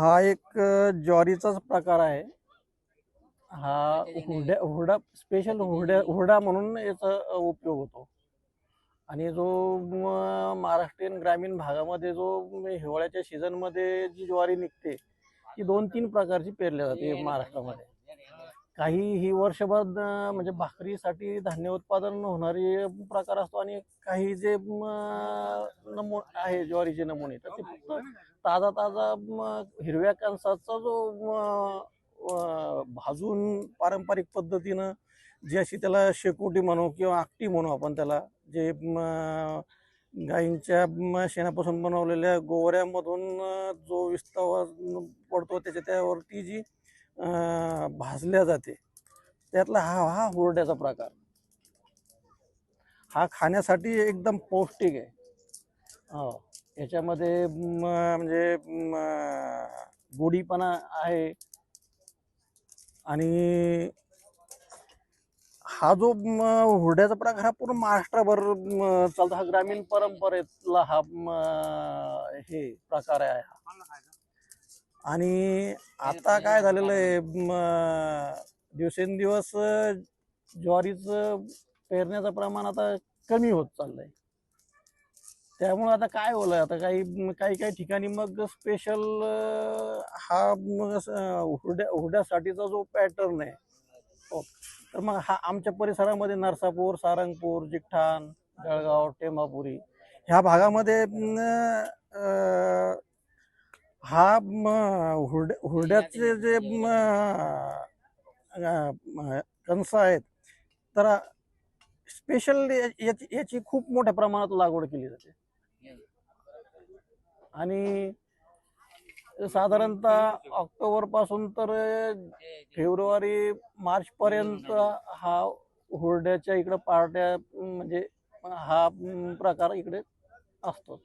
हा एक ज्वारीचाच प्रकार आहे. हा हुरड्या हुरडा स्पेशल हुरड्या हुरडा म्हणून याचा उपयोग होतो. आणि जो महाराष्ट्रीयन ग्रामीण भागामध्ये जो म, हिवाळ्याच्या सीझनमध्ये जी ज्वारी निघते ती दोन तीन प्रकारची पेरल्या जाते महाराष्ट्रामध्ये. काही ही वर्षभर म्हणजे भाकरीसाठी धान्य उत्पादन होणारे प्रकार असतो आणि काही जे म, नमू आहे ज्वारीचे नमुने तर ते फक्त ताजा ताजा हिरव्या कणसाचा जो भाजून पारंपरिक पद्धतीनं जी अशी त्याला शेकोटी म्हणू किंवा आकटी म्हणू आपण त्याला जे गाईंच्या शेणापासून बनवलेल्या गोवऱ्यामधून जो विस्तावा पडतो त्याच्या त्यावरती जी भाजल्या जाते. त्यातला हा हा हुरड्याचा प्रकार. हा खाण्यासाठी एकदम पौष्टिक आहे. हो. याच्यामध्ये म्हणजे गोडीपणा आहे. आणि हा जो हुरड्याचा प्रकार हा पूर्ण महाराष्ट्रभर चालतो. हा ग्रामीण परंपरेतला हा हे प्रकार आहे हा. आणि आता काय झालेलं आहे दिवसेंदिवस ज्वारीचं पेरण्याचं प्रमाण आता कमी होत चाललंय. त्यामुळं आता काय होलं आता काही काही काही ठिकाणी मग स्पेशल हा हुरड्या हुरड्यासाठीचा जो पॅटर्न आहे हो तर मग हा आमच्या परिसरामध्ये नरसापूर सारंगपूर जिठ्ठाण जळगाव टेंभापुरी ह्या भागामध्ये हा हुरड्याचे जे कणसं आहेत तर स्पेशल याची याची खूप मोठ्या प्रमाणात लागवड केली जाते. आणि साधारणतः ऑक्टोबरपासून तर फेब्रुवारी मार्च पर्यंत हा हुरड्याच्या इकडं पार्ट्या म्हणजे हा प्रकार इकडे असतो.